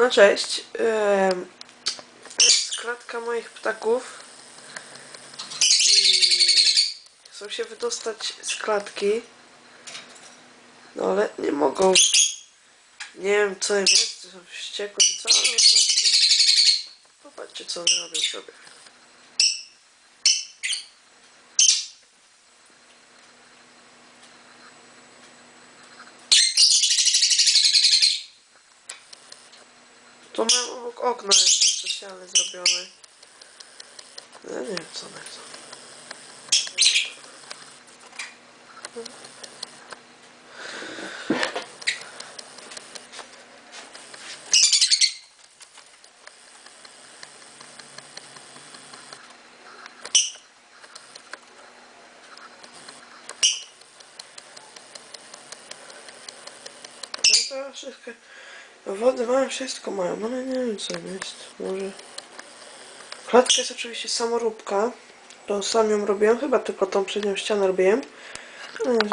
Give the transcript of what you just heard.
No cześć. To jest klatka moich ptaków. I chcą się wydostać z klatki. No ale nie mogą. Nie wiem co im jest, są wściekłe co, ale co one robią sobie. To mam obok okna jeszcze specjalnie zrobione. Ja nie wiem co chcą. No to wszystko. Wody mają, wszystko mają, ale nie wiem co jest. Może. Klatka jest oczywiście samoróbka. To sam ją robiłem, chyba tylko tą przednią ścianę robiłem. Jeżeli